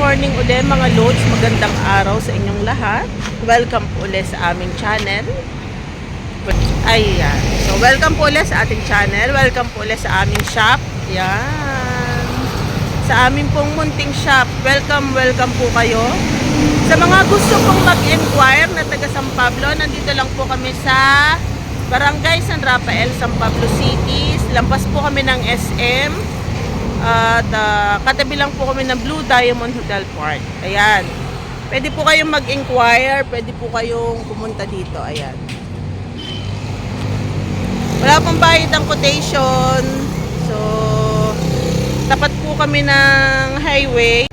morning uli mga loads. Magandang araw sa inyong lahat. Welcome po uli sa aming channel. Ayan. So, welcome po uli sa ating channel. Welcome po uli sa aming shop. Yan. Sa aming pong munting shop. Welcome, welcome po kayo. Sa mga gusto pong mag-inquire na taga San Pablo, nandito lang po kami sa Barangay San Rafael, San Pablo City. Lampas po kami ng SM. At ah, katabi lang po kami ng Blue Diamond Hotel Park. Ayan. Pwede po kayong mag-inquire, pwede po kayong pumunta dito. Ayan. Wala pong bayad ang quotation. So, tapat po kami ng highway.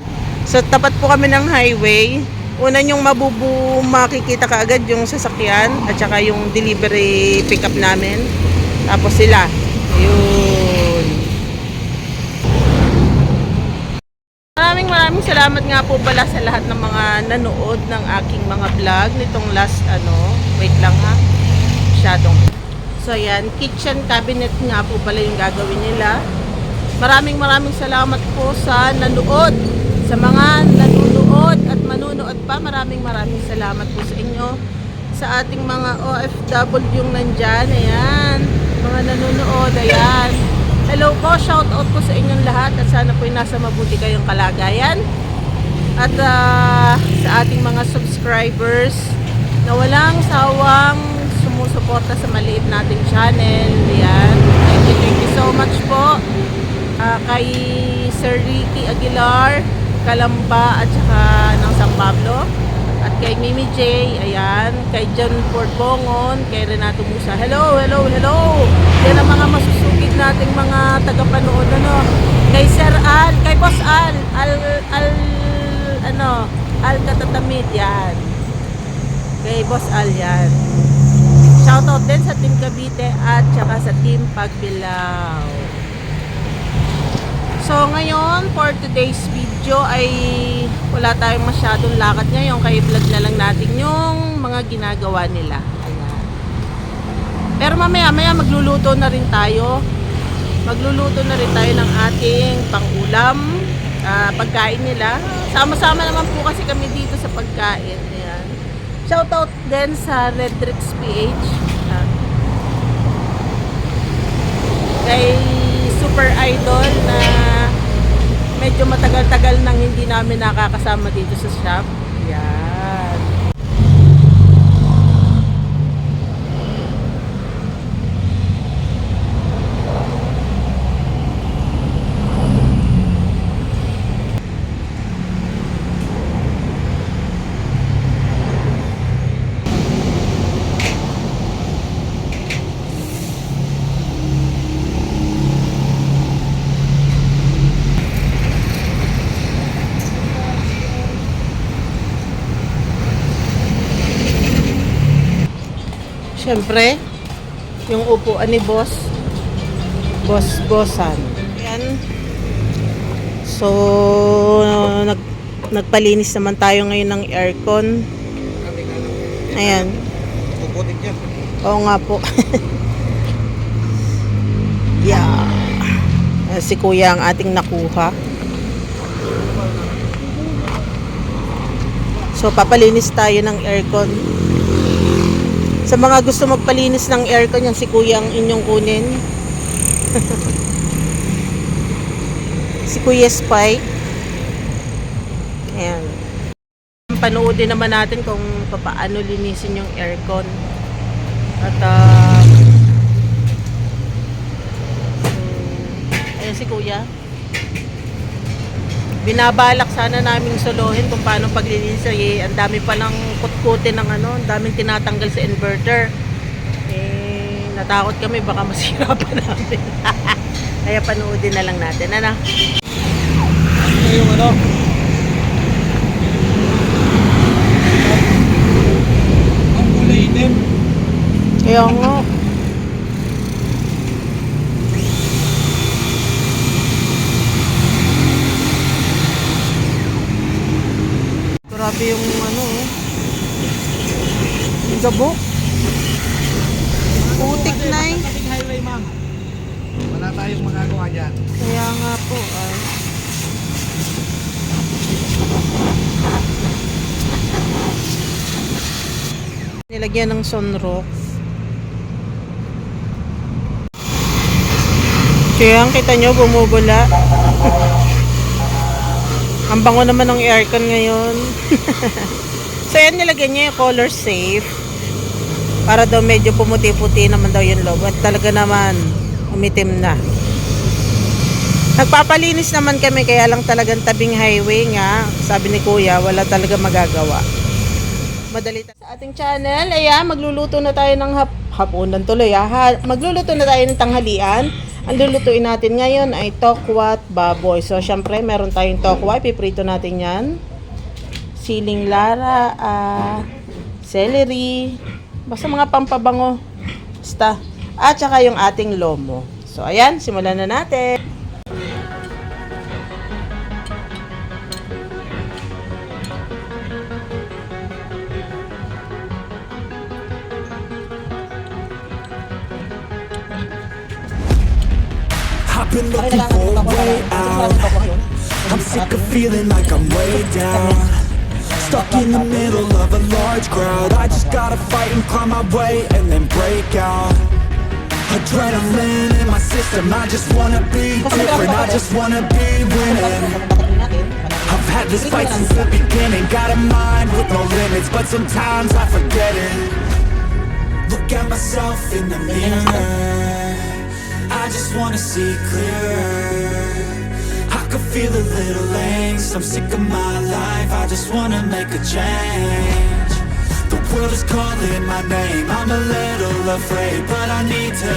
So, tapat po kami ng highway. Una yung mabubu, makikita kaagad yung sasakyan at saka yung delivery pickup namin. Tapos sila. Ayun. Maraming salamat nga po pala sa lahat ng mga nanood ng aking mga vlog nitong last ano, wait lang ha. Masyadong. So ayan, kitchen cabinet nga po pala yung gagawin nila. Maraming maraming salamat po sa nanood. Sa mga nanonood at manunood pa, maraming maraming salamat po sa inyo. Sa ating mga OFW yung nandyan, ayan. Mga nanonood, ayan. Hello po, shout out po sa inyong lahat at sana po nasa mabuti kayong kalagayan. At ah, sa ating mga subscribers na walang sawang sumusuporta sa maliit nating channel. Ayan. Thank you, thank you so much po. Ah, kay Sir Ricky Aguilar, Kalamba at saka ng San Pablo. Kay Mimi J, ayan, kay John Porbongon, kay Renato Musa. Hello, hello, hello. Yan ang mga masusugid nating mga tagapanood ano. Kay Sir Al, kay Boss Al, Al Al ano, Al Katatamid yan. Kay Boss Al yan. Shoutout din sa Team Cavite at saka sa Team Pagbilao. So ngayon, for today's video ay wala tayong masyadong lakad ngayon kaya vlog na lang natin yung mga ginagawa nila. Ayan. Pero mamaya, maya magluluto na rin tayo. Magluluto na rin tayo ng ating pangulam, ah, pagkain nila. Sama-sama naman po kasi kami dito sa pagkain. Ayan. Shoutout din sa Redrix PH. ah, kay Super Idol na medyo matagal-tagal nang hindi namin nakakasama dito sa shop. Yan. Siyempre, yung upuan ni boss, boss bossan. Yan. So, nag, nagpalinis naman tayo ngayon ng aircon. Ayan. Puputik yan. Oo nga po. yeah. Eh, Si kuya ang ating nakuha. So, papalinis tayo ng aircon. Sa mga gusto magpalinis ng aircon, yan si kuya ang inyong kunin. si Kuya Spike. Ayan. Panoodin naman natin kung paano linisin yung aircon. At so, ayan si kuya. Binabalak sana naming solohin kung paano paglilinis. Eh, ang dami palang kutkutin ng ano, ang daming tinatanggal sa inverter. Eh, natakot kami baka masira pa namin. Kaya panoodin na lang natin. Ano? Ito yung ano. Ang kulay itim. Kaya nga. Grabe yung ano oh. Yung gabok. Putik na eh. Kasing highway ma'am. Wala tayong magagawa dyan. Kaya nga po ay. Nilagyan ng sunroof. Kaya ang kita nyo bumubula. Ang bango naman ng aircon ngayon. so yan, nilagyan niya yung color safe. Para daw medyo pumuti-puti naman daw yung loob. At talaga naman, umitim na. Nagpapalinis naman kami kaya lang talagang tabing highway nga. Sabi ni kuya, wala talaga magagawa. Madali sa ating channel. Ayan, magluluto na tayo ng hap hapunan tuloy. ah. Ha, magluluto na tayo ng tanghalian. Ang lulutuin natin ngayon ay tokwat baboy. So, syempre, meron tayong tokwa. Piprito natin yan. Siling lara, ah, celery, basta mga pampabango. Basta. At saka yung ating lomo. So, ayan, simulan na natin. I've been looking for a way out. I'm sick of feeling like I'm way down. Stuck in the middle of a large crowd. I just gotta fight and climb my way and then break out. Adrenaline in my system. I just wanna be different. I just wanna be winning. I've had this fight since the beginning. Got a mind with no limits, but sometimes I forget it. Look at myself in the mirror. I just wanna see clearer. I can feel a little angst. I'm sick of my life. I just wanna make a change. The world is calling my name. I'm a little afraid, but I need to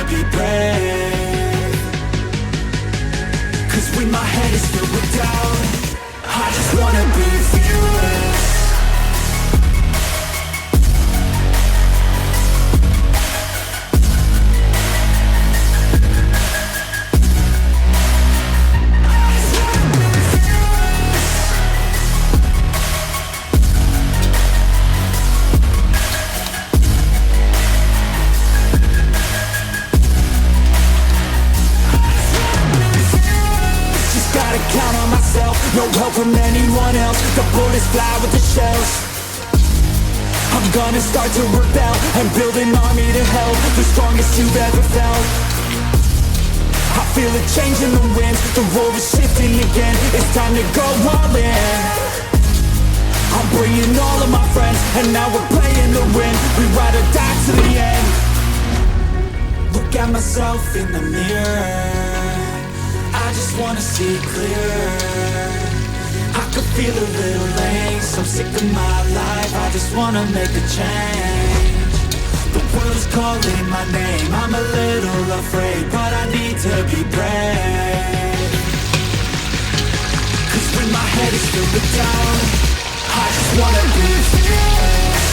from anyone else. The bullets fly with the shells. I'm gonna start to rebel and build an army to help. The strongest you've ever felt. I feel a change in the wind, the world is shifting again. It's time to go all in. I'm bringing all of my friends, and now we're playing to win. We ride or die to the end. Look at myself in the mirror. I just wanna see clearer. Feel a little lame I'm sick of my life. I just wanna make a change. The world is calling my name. I'm a little afraid, but I need to be brave. Cause when my head is filled with doubt, I just wanna be fearless.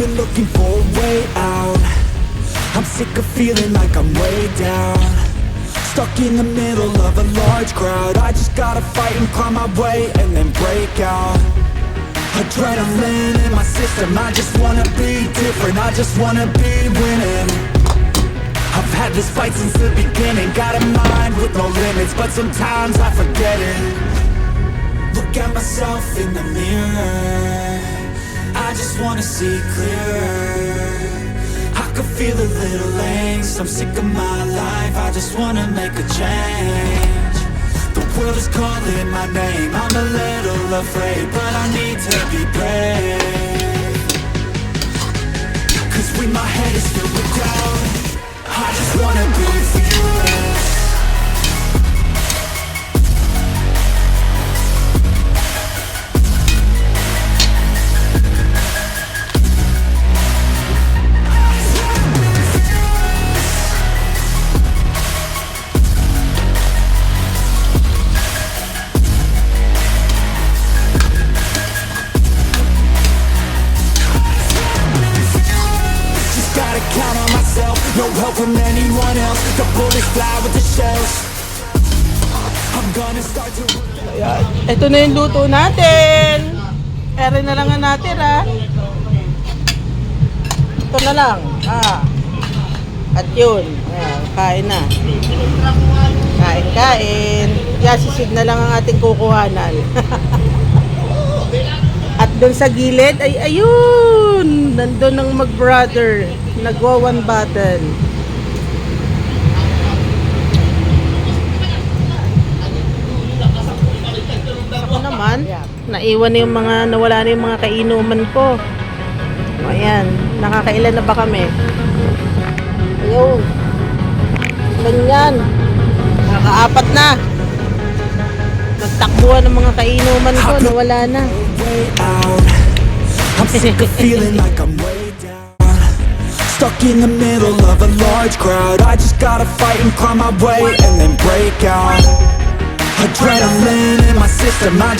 Been looking for a way out. I'm sick of feeling like I'm way down. Stuck in the middle of a large crowd. I just gotta fight and climb my way and then break out. Adrenaline in my system. I just wanna be different. I just wanna be winning. I've had this fight since the beginning. Got a mind with no limits, but sometimes I forget it. Look at myself in the mirror. I just wanna see clearer. I could feel a little angst. I'm sick of my life. I just wanna make a change. The world is calling my name. I'm a little afraid, but I need to be brave. Cause when my head is filled with doubt, I just wanna be fearless. Ayan. Ito na yung luto natin. Ere na lang ang natira. Ito na lang. Ah. At yun. Ayan, kain na. Kain, kain. Yeah, sisid na lang ang ating kukuhanan. At doon sa gilid, ay ayun! Nandun ang mag-brother. Nagwa one bottle. Naman, naiwan na yung mga, nawala na yung mga kainuman ko. O, Ayan, nakakailan na ba kami? Ayun. Ganyan. Nakakaapat na. Nagtakbuhan ng mga kainuman ko, nawala na. I'm sick of feeling like I'm way down Stuck in the middle of a large crowd I just gotta fight and climb my way and then break out Adrenaline in my system I just